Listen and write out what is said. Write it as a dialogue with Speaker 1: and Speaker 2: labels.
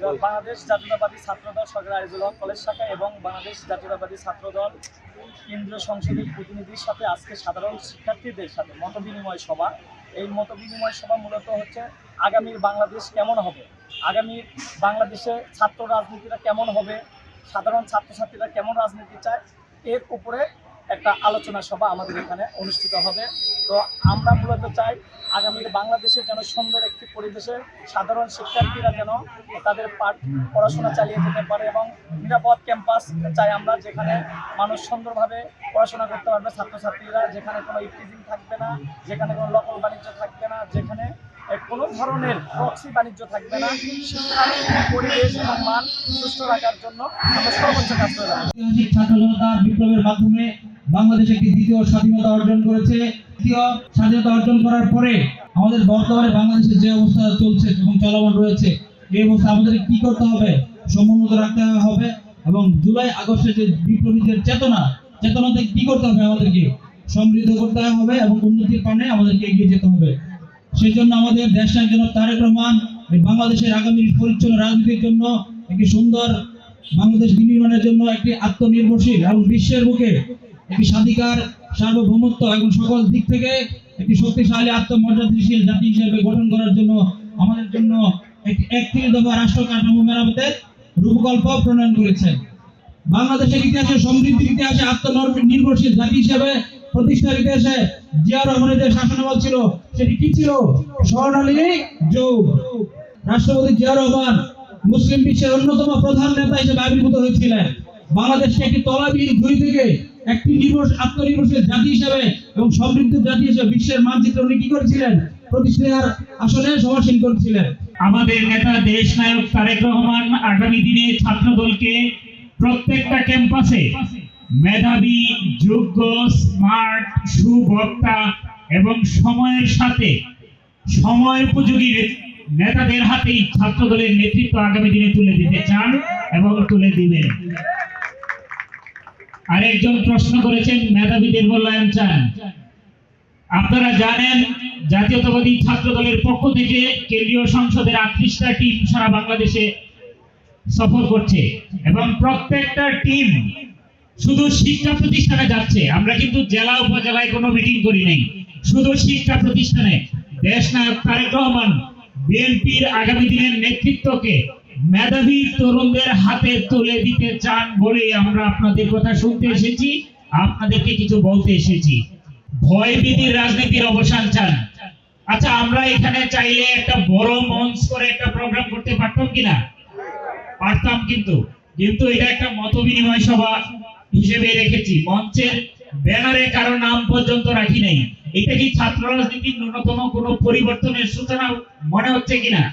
Speaker 1: বাংলাদেশ জাতীয়তাবাদী ছাত্রদল সরকার আইজুল কলেজ শাখা এবং বাংলাদেশ জাতীয়তাবাদী ছাত্রদল কেন্দ্রীয় সংসদের প্রতিনিধির সাথে আজকে সাধারণ শিক্ষার্থীদের সাথে মত বিনিময় সভা। এই মত বিনিময় সভা মূলত হচ্ছে আগামীর বাংলাদেশ কেমন হবে, আগামীর বাংলাদেশে ছাত্র রাজনীতিটা কেমন হবে, সাধারণ ছাত্রছাত্রীরা কেমন রাজনীতি চায়, এর উপরে একটা আলোচনা সভা আমাদের এখানে অনুষ্ঠিত হবে। তো আমরা মূলত চাই আগামীর বাংলাদেশে যেন সুন্দর একটি পরিবেশে সাধারণ শিক্ষার্থীরা যেন তাদের পাঠ, পড়াশোনা চালিয়ে যেতে পারে এবং নিরাপদ ক্যাম্পাস চাই আমরা যেখানে মানুষ সুন্দরভাবে পড়াশোনা করতে পারবে, ছাত্রছাত্রীরা, যেখানে কোনো ইফটিজিং থাকবে না, যেখানে কোনো লোকাল বাণিজ্য থাকবে না, যেখানে কোনো ধরনের প্রক্সি বাণিজ্য থাকবে না। শিক্ষার পরিবেশ এবং মান সুস্থ রাখার জন্য আমরা সর্বোচ্চ কাজ করে
Speaker 2: বিপ্লবের মাধ্যমে বাংলাদেশ একটি দ্বিতীয় স্বাধীনতা অর্জন করেছে। দ্বিতীয় স্বাধীনতা অর্জন করার পরে আমাদের বর্তমানে বাংলাদেশের যে অবস্থা চলছে এবং চলমান রয়েছে, এই অবস্থা আমাদের কি করতে হবে? সমুন্নত রাখতে হবে এবং জুলাই আগস্টের যে বিপ্লবীদের চেতনা, চেতনাতে কি করতে হবে আমাদেরকে? সমৃদ্ধ করতে হবে এবং উন্নতির পানে আমাদেরকে এগিয়ে যেতে হবে। সেই জন্য আমাদের দেশটার জন্য তারেক রহমান বাংলাদেশের আগামী পরিচ্ছন্ন রাজনীতির জন্য একটি সুন্দর বাংলাদেশ বিনির্মাণের জন্য একটি আত্মনির্ভরশীল এবং বিশ্বের বুকে একটি স্বাধিকার, সার্বভৌমত্ব এবং সকল দিক থেকে একটি শক্তিশালী, আত্মমর্যাদাশীল জাতি হিসেবে গঠন করার জন্য আমাদের জন্য একটি একত্রিশ দফা রাষ্ট্র কাঠামো মেরামতের রূপকল্প প্রণয়ন করেছেন বাংলাদেশের ইতিহাসে, সমৃদ্ধির ইতিহাসে আত্মনির্ভরশীল জাতি হিসেবে প্রতিষ্ঠার ইতিহাসে জিয়া রহমানের যে শাসনামল ছিল, সেটি কি ছিল? স্বর্ণালী যুগ। রাষ্ট্রপতি জিয়া রহমান মুসলিম বিশ্বের অন্যতম প্রধান নেতা হিসেবে আবির্ভূত হয়েছিলেন। বাংলাদেশকে একটি তলাবিহীন দুই থেকে একটি নির্ভর আত্মনির্ভরশীল জাতি হিসেবে এবং সমৃদ্ধ জাতি হিসেবে বিশ্বের মানচিত্র উনি কি করেছিলেন? প্রতিষ্ঠার আসনে সমাসীন করেছিলেন।
Speaker 3: আমাদের নেতা দেশ নায়ক তারেক রহমান আগামী দিনে ছাত্র দলকে প্রত্যেকটা ক্যাম্পাসে মেধাবী, যোগ্য, স্মার্ট, সুবক্তা এবং সময়ের সাথে সময় উপযোগী নেতাদের হাতেই ছাত্র দলের নেতৃত্ব আগামী দিনে তুলে দিতে চান এবং তুলে দিবেন। আরেকজন প্রশ্ন করেছেন মেধাবীদের মূল্যায়ন চান। আপনারা জানেন, জাতীয়তাবাদী ছাত্র দলের পক্ষ থেকে কেন্দ্রীয় সংসদের আটত্রিশটা টিম সারা বাংলাদেশে সফর করছে এবং প্রত্যেকটা টিম শুধু শিক্ষা প্রতিষ্ঠানে যাচ্ছে। আমরা কিন্তু জেলা উপজেলায় কোনো মিটিং করি নাই। শুধু শিক্ষা প্রতিষ্ঠানে। দেশ নায়ক তারেক রহমান বিএনপির আগামী দিনের নেতৃত্বকে মেধাবী তরুণদের হাতে তুলে দিতে চান বলেই আমরা আপনাদের কথা শুনতে এসেছি। আপনাদেরকে কিছু বলতে এসেছি। ভয়ভীতির রাজনীতির অবসান চান। আচ্ছা আমরা এখানে চাইলে একটা বড় মঞ্চ করে একটা প্রোগ্রাম করতে পারতাম কিনা? পারতাম কিন্তু। কিন্তু এটা একটা মত বিনিময় সভা হিসেবে রেখেছি। মঞ্চের ব্যানারে কারও নাম পর্যন্ত রাখি নাই। এটা কি ছাত্র রাজনীতির ন্যূনতম কোনো পরিবর্তনের সূচনা মনে হচ্ছে কিনা?